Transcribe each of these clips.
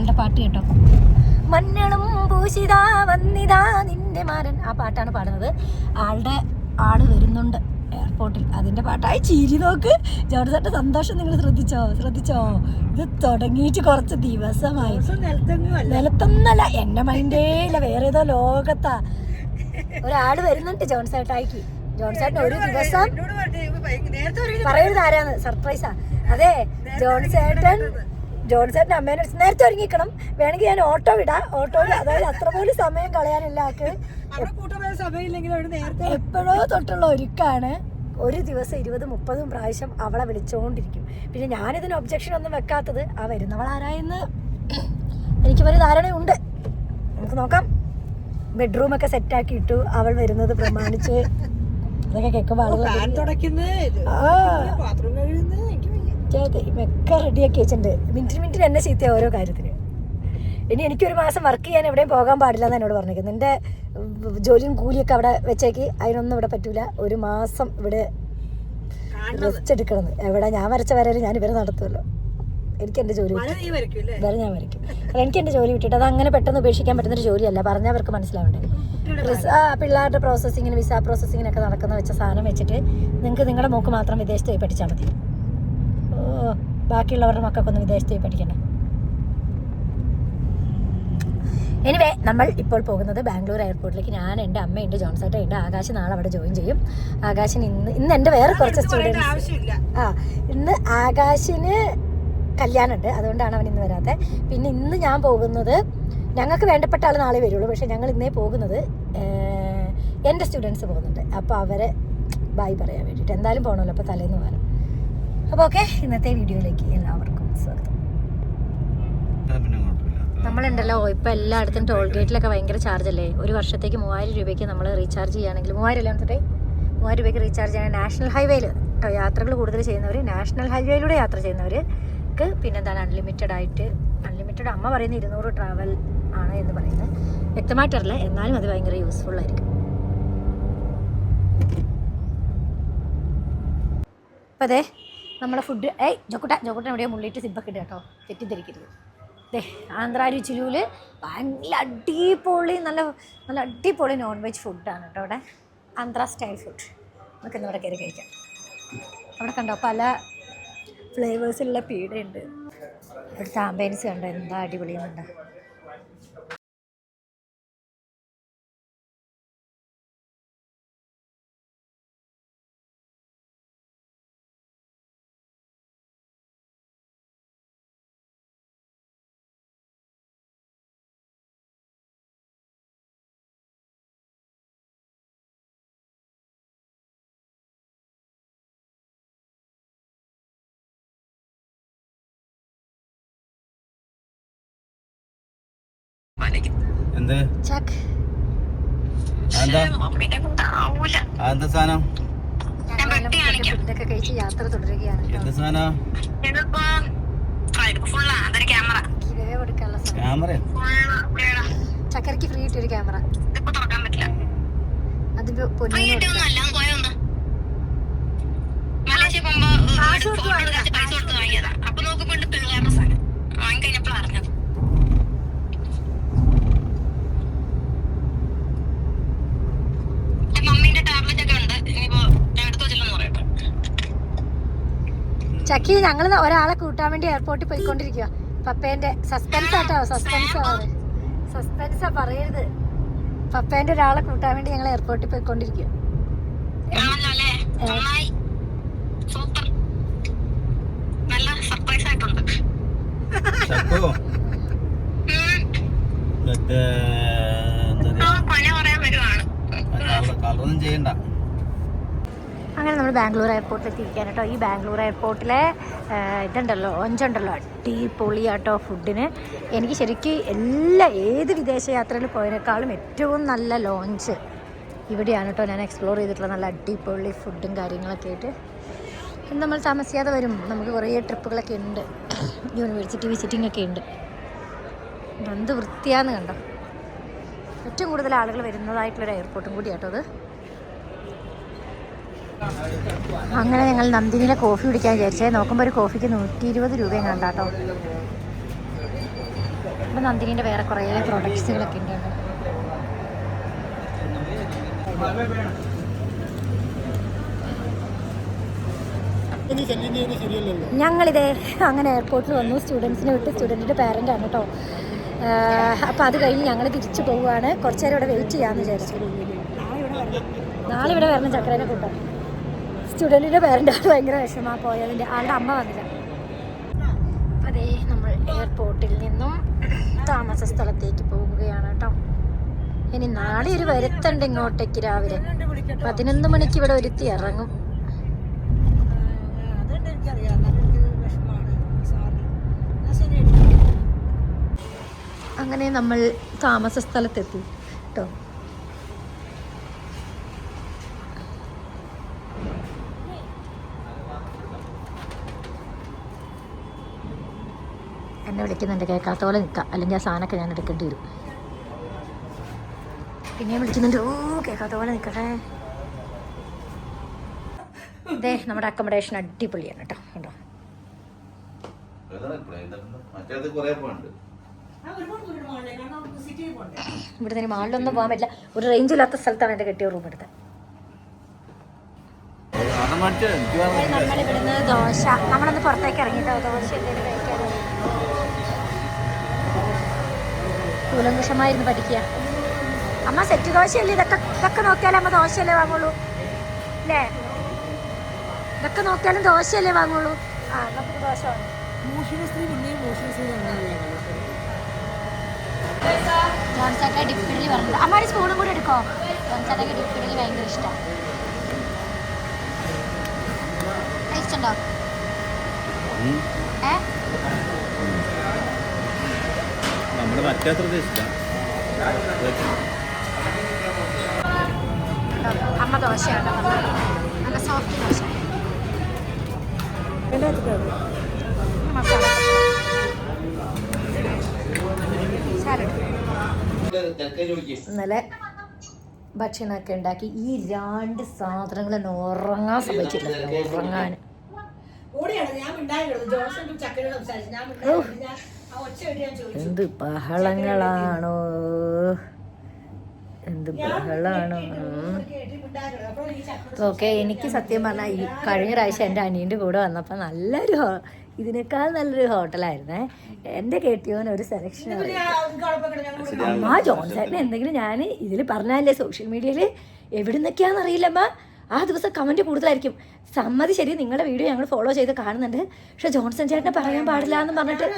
അയാളുടെ പാട്ട് കേട്ടോ. മഞ്ഞളും പൂശിതാ വന്നിതാ നിന്റെ മാരൻ. ആ പാട്ടാണ് പാടുന്നത്. ആളുടെ ആൾ വരുന്നുണ്ട് എയർപോർട്ടിൽ. അതിന്റെ പാട്ടായി ചിരി നോക്ക്. ജോർജാട്ട സന്തോഷം നിങ്ങൾ ശ്രദ്ധിച്ചോ? ശ്രദ്ധിച്ചോ? ഇത് തുടങ്ങിയിട്ട് കുറച്ച് ദിവസമായി. നിലത്തൊന്നല്ല എന്റെ മൈൻഡേ ഇല്ല. വേറെ ഏതോ ലോകത്താ. ഒരാൾ വരുന്നുണ്ട് ജോൺസേട്ടായിക്ക് ജോൺസേട്ടൻ ഒരു ദിവസം പറയുന്നത് ആരാന്ന്? സർപ്രൈസാ. അതെ ജോൺസേട്ടൻ ജോൺസേട്ടൻ അമ്മേനെ നേരത്തെ ഒരുങ്ങിക്കണം. വേണമെങ്കിൽ ഞാൻ ഓട്ടോ വിടാം. ഓട്ടോയിൽ അതായത് അത്ര പോലും സമയം കളയാനില്ല ആക്ക് എപ്പോഴോ തൊട്ടുള്ള ഒരുക്കാണ്. ഒരു ദിവസം ഇരുപത് മുപ്പതും പ്രാവശ്യം അവളെ വിളിച്ചുകൊണ്ടിരിക്കും പിന്നെ ഞാനിതിന് ഒബ്ജക്ഷൻ ഒന്നും വെക്കാത്തത് ആ വരുന്നവൾ ആരായെന്ന് എനിക്ക് ഒരു ധാരണയുണ്ട്. നമുക്ക് നോക്കാം. ബെഡ്റൂമൊക്കെ സെറ്റാക്കി ഇട്ടു. അവൾ വരുന്നത് പ്രമാണിച്ച്. അതൊക്കെ കേൾക്കുമ്പോൾ ആളുകൾ ആ. ചേട്ടൻ ഒക്കെ റെഡിയാക്കി വെച്ചിട്ടുണ്ട്. മിനിറ്റ് മിനിറ്റിന് എന്നെ ചീത്ത ഓരോ കാര്യത്തിന്. ഇനി എനിക്കൊരു മാസം വർക്ക് ചെയ്യാൻ എവിടെയും പോകാൻ പാടില്ല എന്ന് എന്നോട് പറഞ്ഞേക്കുന്നത് ഉം, ജോലിയും കൂലിയൊക്കെ അവിടെ വെച്ചേക്ക്. അതിനൊന്നും ഇവിടെ പറ്റൂല. ഒരു മാസം ഇവിടെ റെസ്റ്റ് എവിടെ? ഞാൻ വരച്ച വരയിൽ ഞാൻ ഇവരെ നടത്തുമല്ലോ എനിക്ക് എന്റെ ജോലി. വേറെ ഞാൻ വരയ്ക്കും. അല്ല, എനിക്ക് എന്റെ ജോലി വിട്ടിട്ട് അത് അങ്ങനെ പെട്ടെന്ന് ഉപേക്ഷിക്കാൻ പറ്റുന്നൊരു ജോലിയല്ല. പറഞ്ഞാൽ അവർക്ക് മനസ്സിലാവണ്ടേ. ആ പിള്ളേരുടെ പ്രോസസ്സിങ്ങിന് വിസ പ്രോസസ്സിങ്ങിനൊക്കെ നടക്കുന്ന വെച്ച സാധനം വെച്ചിട്ട് നിങ്ങൾക്ക് നിങ്ങളുടെ മോക്ക് മാത്രം വിദേശത്ത് പോയി പഠിച്ചാൽ മതി. ബാക്കിയുള്ളവരുടെ മക്കൾക്കൊന്ന് വിദേശത്ത് പോയി പഠിക്കണ്ട? എനിവേ നമ്മൾ ഇപ്പോൾ പോകുന്നത് ബാംഗ്ലൂർ എയർപോർട്ടിലേക്ക്. ഞാൻ എന്റെ അമ്മയുണ്ട് ജോൺസേട്ട ഉണ്ട്. ആകാശ് നാളെ അവിടെ ജോയിൻ ചെയ്യും. ആകാശിന് ഇന്ന് ഇന്ന് എന്റെ വേറെ കുറച്ച് സ്റ്റുഡൻസ് ആ ഇന്ന് ആകാശിന് കല്യാണമുണ്ട് അതുകൊണ്ടാണ് അവൻ ഇന്ന് വരാത്തത് പിന്നെ ഇന്ന് ഞാൻ പോകുന്നത് ഞങ്ങൾക്ക് വേണ്ടപ്പെട്ട ആൾ നാളെ വരുള്ളൂ. പക്ഷേ ഞങ്ങൾ ഇന്നേ പോകുന്നത് എന്റെ സ്റ്റുഡൻസ് പോകുന്നുണ്ട്. അപ്പോൾ അവരെ ബായ് പറയാൻ വേണ്ടിയിട്ട്. എന്തായാലും പോകണമല്ലോ അപ്പോൾ തലേന്ന് പോകാനും അപ്പോൾ ഓക്കെ ഇന്നത്തെ വീഡിയോയിലേക്ക് എല്ലാവർക്കും സ്വാഗതം. നമ്മളുണ്ടല്ലോ ഇപ്പോൾ എല്ലായിടത്തും ടോൾ ഗേറ്റിലൊക്കെ ഭയങ്കര ചാർജ് അല്ലേ? ഒരു വർഷത്തേക്ക് മൂവായിരം രൂപയ്ക്ക് നമ്മൾ റീചാർജ് ചെയ്യുകയാണെങ്കിൽ മൂവായിരം അല്ലേ തൊട്ടേ മൂവായിരം രൂപയ്ക്ക് റീചാർജ് ചെയ്യാൻ നാഷണൽ ഹൈവേയിൽ കേട്ടോ യാത്രകൾ കൂടുതൽ ചെയ്യുന്നവർ നാഷണൽ ഹൈവേയിലൂടെ യാത്ര ചെയ്യുന്നവർക്ക് പിന്നെന്താണ് അൺലിമിറ്റഡ് ആയിട്ട് അൺലിമിറ്റഡ് അമ്മ പറയുന്ന ഇരുന്നൂറ് ട്രാവൽ ആണ് എന്ന് പറയുന്നത്. വ്യക്തമായിട്ടറില്ല എന്നാലും അത് ഭയങ്കര യൂസ്ഫുൾ ആയിരിക്കും. അപ്പോൾ അതെ നമ്മളെ ഫുഡ് ഏയ് ജോക്കുട്ട ജോക്കുട്ട എവിടെയോ മുള്ളിയിട്ട് സിബൊക്കെ ഇടുക കേട്ടോ. തെറ്റിദ്ധരിക്കരുത്. ദേ ആന്ധ്ര രുചിലൂൽ ഭയങ്കര അടിപൊളി നല്ല നല്ല അടിപൊളി നോൺ വെജ് ഫുഡാണ് കേട്ടോ അവിടെ. ആന്ധ്ര സ്റ്റൈൽ ഫുഡ് നമുക്ക് ഇവിടെ കയറി കഴിക്കാം. അവിടെ കണ്ടോ പല ഫ്ലേവേഴ്സിലുള്ള പീഡയുണ്ട് ഇവിടുത്തെ ആംബിയൻസ് കണ്ടോ എന്താ അടിപൊളിയുന്നുണ്ട് എന്ത്? എന്താ സാധനം? യാത്ര തുടരുകയാണ് എന്ത് സാധനം? ക്യാമറ. ചക്കരയ്ക്ക് ഫ്രീ കിട്ടിയൊരു ക്യാമറ. അത് പൊന്നിന് ചക്കി ഞങ്ങൾ ഒരാളെ കൂട്ടാൻ വേണ്ടി എയർപോർട്ടിൽ പോയിക്കൊണ്ടിരിക്കുക പപ്പേന്റെ സസ്പെൻസ് ആട്ടോ സസ്പെൻസ് ആണ് സസ്പെൻസാ പറയരുത്. പപ്പേന്റെ ഒരാളെ കൂട്ടാൻ വേണ്ടി ഞങ്ങൾ എയർപോർട്ടിൽ പോയിക്കൊണ്ടിരിക്കുക കളറൊന്നും ചെയ്യണ്ട. അങ്ങനെ നമ്മൾ ബാംഗ്ലൂർ എയർപോർട്ടിൽ എത്തിയിരിക്കാൻ കേട്ടോ. ഈ ബാംഗ്ലൂർ എയർപോർട്ടിലെ ഇതുണ്ടല്ലോ ഒഞ്ചുണ്ടല്ലോ അടിപൊളിയാട്ടോ ഫുഡിന് എനിക്ക് ശരിക്കും എല്ലാ ഏത് വിദേശയാത്രയിൽ പോയതിനേക്കാളും ഏറ്റവും നല്ല ലോഞ്ച് ഇവിടെയാണ് കേട്ടോ ഞാൻ എക്സ്പ്ലോർ ചെയ്തിട്ടുള്ള നല്ല അടിപൊളി ഫുഡും കാര്യങ്ങളൊക്കെ ആയിട്ട്. നമ്മൾ താമസിയാതെ വരും. നമുക്ക് കുറേ ട്രിപ്പുകളൊക്കെ ഉണ്ട്. യൂണിവേഴ്സിറ്റി വിസിറ്റിംഗ് ഒക്കെ ഉണ്ട്. എന്ത് വൃത്തിയാന്ന് കണ്ടോ? ഏറ്റവും കൂടുതൽ ആളുകൾ വരുന്നതായിട്ടുള്ളൊരു എയർപോർട്ടും കൂടിയാട്ടോ അത്. അങ്ങനെ ഞങ്ങൾ നന്ദിനിയിലെ കോഫി കുടിക്കാൻ വിചാരിച്ചേ. നോക്കുമ്പോൾ ഒരു കോഫിക്ക് നൂറ്റി ഇരുപത് രൂപയും കണ്ടാട്ടോ ഇവിടെ നന്ദിനീന്റെ വേറെ കുറേ പ്രൊഡക്ട്സുകളൊക്കെ ഉണ്ട്. ഞങ്ങളിതേ അങ്ങനെ എയർപോർട്ടിൽ വന്നു. സ്റ്റുഡൻസിനെ വിട്ട് സ്റ്റുഡന്റിന്റെ പാരന്റ് ആണ് കേട്ടോ അപ്പോൾ അത് കഴിഞ്ഞ് ഞങ്ങൾ തിരിച്ചു പോവുകയാണ്. കുറച്ച് നേരം ഇവിടെ വെയിറ്റ് ചെയ്യാമെന്ന് വിചാരിച്ചു. നാളെ ഇവിടെ വരണം. ചക്രേനെ കൂട്ടാം സ്റ്റുഡന്റിന്റെ പേരന്റാണ് ഭയങ്കര വിഷമമാണ് പോയതിന്റെ ആളുടെ അമ്മ വന്നില്ല. അതേ നമ്മൾ എയർപോർട്ടിൽ നിന്നും താമസ സ്ഥലത്തേക്ക് പോവുകയാണ് കേട്ടോ. ഇനി നാളെ ഒരു വരുത്തുണ്ട് ഇങ്ങോട്ടേക്ക് രാവിലെ. പതിനൊന്ന് മണിക്ക് ഇവിടെ ഒരുത്തി ഇറങ്ങും. അങ്ങനെ നമ്മൾ താമസ സ്ഥലത്തെത്തി കേട്ടോ. വിളിക്കുന്നുണ്ട്. കേൾക്കാത്ത പോലെ നിൽക്കാം അല്ലെങ്കിൽ ആ സാധനമൊക്കെ ഞാൻ എടുക്കേണ്ടി വരും. പിന്നെയും വിളിക്കുന്നുണ്ട്. ഓ കേൾക്കാത്ത പോലെ നിൽക്കട്ടെ ഇതേ നമ്മുടെ അക്കോമഡേഷൻ അടിപൊളിയാണ് കേട്ടോ. കേട്ടോ ഇവിടെ നിന്ന് മാളിലൊന്നും പോകാൻ പറ്റില്ല. ഒരു റേഞ്ച് ഇല്ലാത്ത സ്ഥലത്താണ് എന്റെ കെട്ടിയ റൂം എടുത്തത്. നമ്മളിവിടുന്ന് ദോശ. നമ്മളൊന്ന് പുറത്തേക്ക് ഇറങ്ങിട്ടോ. ദോശ എന്തെങ്കിലും കഴിക്കാൻ കൂലങ്കുഷമായിരുന്നു പഠിക്കുക. അമ്മ സെറ്റ് ദോശയല്ലേ? ഇതൊക്കെ ഇതൊക്കെ നോക്കിയാലേ അമ്മ ദോശയല്ലേ വാങ്ങുള്ളൂ? അല്ലേ? ഇതൊക്കെ നോക്കിയാലും ദോശയല്ലേ വാങ്ങുള്ളൂ? ആ നമുക്ക് ദോശ ജോൺസൊക്കെ പറഞ്ഞത്. അമ്മ ഒരു സ്പൂണും കൂടി എടുക്കോ? ജോൺസൊക്കെ ഡിപ്പിഡലി ഭയങ്കര ഇഷ്ടമാണ് ടേസ്റ്റ് ഉണ്ടോ ഏ? നമ്മൾ മറ്റേ ഉദ്ദേശിച്ച അമ്മ ദോശയാണ് നല്ല സോഫ്റ്റ് ദോശ. ഇന്നലെ ഭക്ഷണമൊക്കെ ഉണ്ടാക്കി ഈ രണ്ട് സാധനങ്ങൾ എന്നെ ഉറങ്ങാൻ സമ്മതിച്ചില്ല ഉറങ്ങാൻ. ഓടിയാണ് ഞാൻ ഉണ്ടായിരുന്നു ജോസഫും ചക്കരയോട് സംസാരിച്ചു. ഞാൻ എന്ത് ബഹളങ്ങളാണോ? എന്ത് ബഹളാണോ? ഓക്കെ എനിക്ക് സത്യം പറഞ്ഞാൽ ഈ കഴിഞ്ഞ പ്രാവശ്യം എന്റെ അനിയന്റെ കൂടെ വന്നപ്പോൾ നല്ലൊരു ഇതിനേക്കാൾ നല്ലൊരു ഹോട്ടലായിരുന്നേ. എന്റെ കെട്ടിയോൻ ഒരു സെലക്ഷൻ ആ ജോൺസേട്ടൻ എന്തെങ്കിലും ഞാൻ ഇതിൽ പറഞ്ഞാലേ സോഷ്യൽ മീഡിയയിൽ എവിടുന്നൊക്കെയാണെന്ന് അറിയില്ലമ്മ ആ ദിവസം കമന്റ് കൂടുതലായിരിക്കും. സമ്മതി ശരി നിങ്ങളുടെ വീഡിയോ ഞങ്ങൾ ഫോളോ ചെയ്ത് കാണുന്നുണ്ട്. പക്ഷെ ജോൺസൺ ചേട്ടനെ പറയാൻ പാടില്ല എന്ന് പറഞ്ഞിട്ട്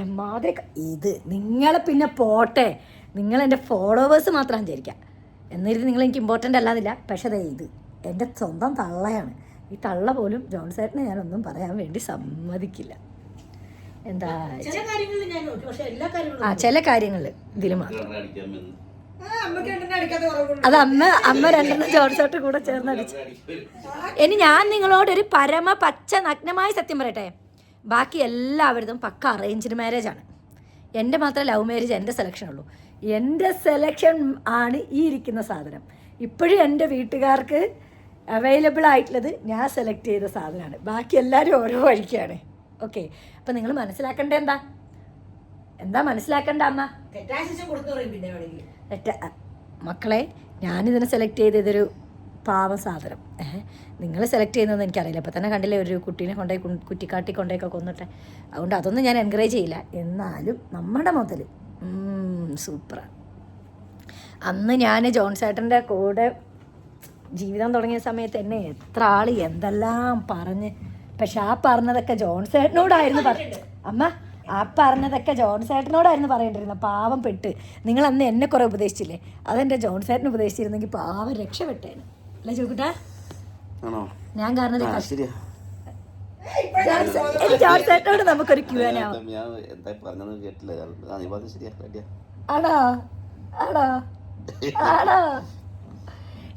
എമാതിരി ഇത് നിങ്ങളെ പിന്നെ പോട്ടെ. നിങ്ങൾ എന്റെ ഫോളോവേഴ്സ് മാത്രം വിചാരിക്കുക എന്നിരുന്ന് നിങ്ങൾ എനിക്ക് ഇമ്പോർട്ടന്റ് അല്ലാതില്ല. പക്ഷെ അതെ ഇത് എന്റെ സ്വന്തം തള്ളയാണ്. ഈ തള്ള പോലും ജോൺസേട്ടനെ ഞാനൊന്നും പറയാൻ വേണ്ടി സമ്മതിക്കില്ല. എന്താ ചില കാര്യങ്ങളിൽ ഞാൻ നോക്കി. പക്ഷെ എല്ലാ കാര്യങ്ങളും ആ ചില കാര്യങ്ങളിൽ ഇതിൽ മാത്രം. അത് അമ്മ അമ്മ രണ്ടെണ്ണം ജോർജോട്ട് കൂടെ ചേർന്ന് അടിച്ചു. ഇനി ഞാൻ നിങ്ങളോടൊരു പരമ പച്ച നഗ്നമായ സത്യം പറയട്ടെ. ബാക്കി എല്ലാവരുതും പക്ക അറേഞ്ച്ഡ് മാരേജ് ആണ്. എന്റെ മാത്രം ലവ് മാരേജ് എന്റെ സെലക്ഷൻ ഉള്ളൂ. എന്റെ സെലക്ഷൻ ആണ് ഈ ഇരിക്കുന്ന സാധനം. ഇപ്പോഴും എന്റെ വീട്ടുകാർക്ക് അവൈലബിൾ ആയിട്ടുള്ളത് ഞാൻ സെലക്ട് ചെയ്ത സാധനമാണ്. ബാക്കി എല്ലാവരും ഓരോ വഴിക്കാണ്. ഓക്കെ അപ്പം നിങ്ങൾ മനസ്സിലാക്കേണ്ടത് എന്താ? എന്താ മനസ്സിലാക്കണ്ട അമ്മ? മക്കളെ ഞാനിതിനെ സെലക്ട് ചെയ്തതൊരു പാവ സാധനം. ഏഹ് നിങ്ങൾ സെലക്ട് ചെയ്യുന്നതെന്ന് എനിക്കറിയില്ല. അപ്പം തന്നെ കണ്ടില്ലേ ഒരു കുട്ടീനെ കൊണ്ടുപോയി കുറ്റിക്കാട്ടി കൊണ്ടുപോയൊക്കെ കൊന്നിട്ടെ. അതുകൊണ്ട് അതൊന്നും ഞാൻ എൻകറേജ് ചെയ്യില്ല. എന്നാലും നമ്മുടെ മുതൽ സൂപ്പറാണ് അന്ന് ഞാൻ ജോൺസേട്ടന്റെ കൂടെ ജീവിതം തുടങ്ങിയ സമയത്ത് എന്നെ എത്ര ആൾ എന്തെല്ലാം പറഞ്ഞ് പക്ഷെ ആ പറഞ്ഞതൊക്കെ ജോൺസേട്ടനോടായിരുന്നു പറഞ്ഞത്. അമ്മ ആ പറഞ്ഞതൊക്കെ ജോൺസേട്ടനോടായിരുന്നു പറയേണ്ടിരുന്നത് പാവം പെട്ട്. നിങ്ങൾ അന്ന് എന്നെ കുറേ ഉപദേശിച്ചില്ലേ? അതെന്റെ ജോൺസേട്ടൻ ഉപദേശിച്ചിരുന്നെങ്കിൽ പാവം രക്ഷപ്പെട്ടേന്. അല്ലേ ചോദിക്കട്ടെ? ഞാൻ കാരണം എനിക്ക് നമുക്കൊരു ക്യൂ ആണോ? ആണോ?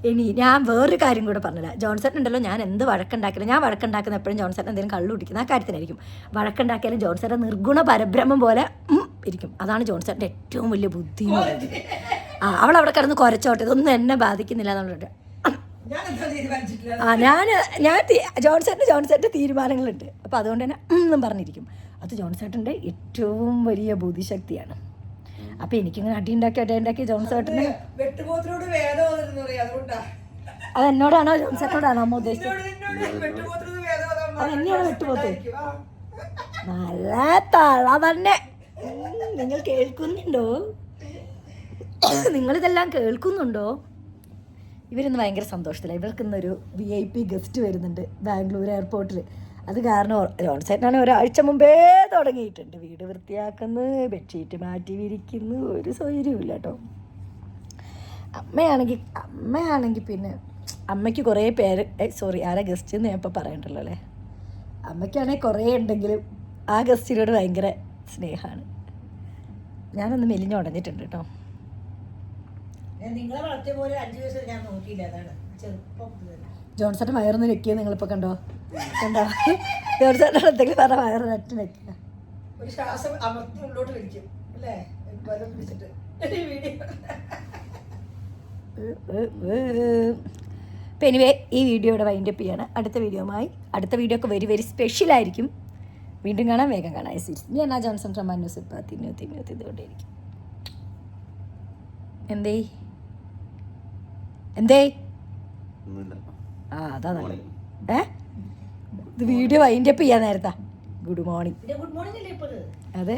ഇനി ഞാൻ വേറൊരു കാര്യം കൂടെ പറഞ്ഞില്ല ജോൺസൺ ഉണ്ടല്ലോ ഞാൻ എന്ത് വഴക്കുണ്ടാക്കില്ല ഞാൻ വഴക്കുണ്ടാക്കുന്ന എപ്പോഴും ജോൺസൺ എന്തെങ്കിലും കള്ളു കുടിക്കുന്ന ആ കാര്യത്തിനായിരിക്കും വഴക്കുണ്ടാക്കിയാലും ജോൺസന്റെ നിർഗുണ പരബ്രഹ്മം പോലെ ഇരിക്കും. അതാണ് ജോൺസന്റെ ഏറ്റവും വലിയ ബുദ്ധി ആ അവൾ അവിടെ കിടന്ന് കുരച്ചോട്ടെ ഇതൊന്നും എന്നെ ബാധിക്കുന്നില്ല എന്നുള്ളത് ആ ഞാൻ ഞാൻ ജോൺസറിന്റെ ജോൺസന്റെ തീരുമാനങ്ങളുണ്ട്. അപ്പോൾ അതുകൊണ്ട് തന്നെ ഒന്നും എന്നും പറഞ്ഞിരിക്കും. അത് ജോൺസേട്ടന്റെ ഏറ്റവും വലിയ ബുദ്ധിശക്തിയാണ്. അപ്പം എനിക്കിങ്ങനെ അടി ഉണ്ടാക്കി അടി ഉണ്ടാക്കി ജോൺസേട്ടന് എന്നോടാണോ? ജോൺസേട്ടനോടാണോ അമ്മ ഉദ്ദേശിച്ചത്? നിന്നോട് വെട്ടുപോത്തിനോട് വേദം ഓതാൻ അത് എന്നെയാണ് വെട്ടുപോത്ത്? നല്ല തള തന്നെ. നിങ്ങൾ കേൾക്കുന്നുണ്ടോ? നിങ്ങളിതെല്ലാം കേൾക്കുന്നുണ്ടോ? ഇവരിന്ന് ഭയങ്കര സന്തോഷത്തിലാണ് ഇവർക്ക് ഇന്നൊരു വി ഐ പി ഗസ്റ്റ് വരുന്നുണ്ട് ബാംഗ്ലൂർ എയർപോർട്ടിൽ അത് കാരണം ലോൺ സൈറ്റിനാണ് ഒരാഴ്ച മുമ്പേ തുടങ്ങിയിട്ടുണ്ട്. വീട് വൃത്തിയാക്കുന്നു ബെഡ്ഷീറ്റ് മാറ്റി വിരിക്കുന്നു ഒരു സൗകര്യമില്ല കേട്ടോ അമ്മയാണെങ്കിൽ അമ്മയാണെങ്കിൽ പിന്നെ അമ്മയ്ക്ക് കുറേ പേര് സോറി ആരാ ഗസ്റ്റ് എന്ന് ഞാൻ ഇപ്പോൾ പറയണ്ടല്ലോ അല്ലേ? അമ്മയ്ക്കാണെങ്കിൽ കുറേ ഉണ്ടെങ്കിലും ആ ഗസ്റ്റിനോട് ഭയങ്കര സ്നേഹമാണ് ഞാനൊന്ന് മെലിഞ്ഞുടഞ്ഞിട്ടുണ്ട് കേട്ടോ ഞാൻ നിങ്ങളെ വളർത്തിയ പോലെ അഞ്ച് ഞാൻ നോക്കിയില്ല. അതാണ് ചെറുപ്പം. ജോൺസൺ വയറൊന്ന് വെക്കിയത് നിങ്ങളിപ്പോൾ കണ്ടോ? കണ്ടോ? ജോൺസൺ എന്തെങ്കിലും പറഞ്ഞ വയറ് നട്ട് വെക്കുക. ഒരു ശ്വാസം അമർത്തി ഉള്ളോട്ട് വലിക്കും അല്ലേ? ബലം പിടിച്ചിട്ട്. ഈ വീഡിയോ. അപ്പോൾ എനിവേ ഈ വീഡിയോയുടെ വൈൻഡപ്പ് ചെയ്യാണ്. അടുത്ത വീഡിയോയുമായി അടുത്ത വീഡിയോ ഒക്കെ വെരി വെരി സ്പെഷ്യലായിരിക്കും വീണ്ടും കാണാം. വേഗം കാണാം. സീരീസ് ഞാൻ ആ ജോൺസൺ ഫ്രം ന്യൂസ് ഇപ്പം തിന്നു തിന്നു തിന്നുകൊണ്ടേയിരിക്കും എന്തേ? എന്തേ? ആ അതാ നല്ലത്. ഏ? ഇത് വീഡിയോ വൈൻഡപ്പ് ചെയ്യാൻ നേരത്താ. ഗുഡ് മോർണിംഗ് അതെ.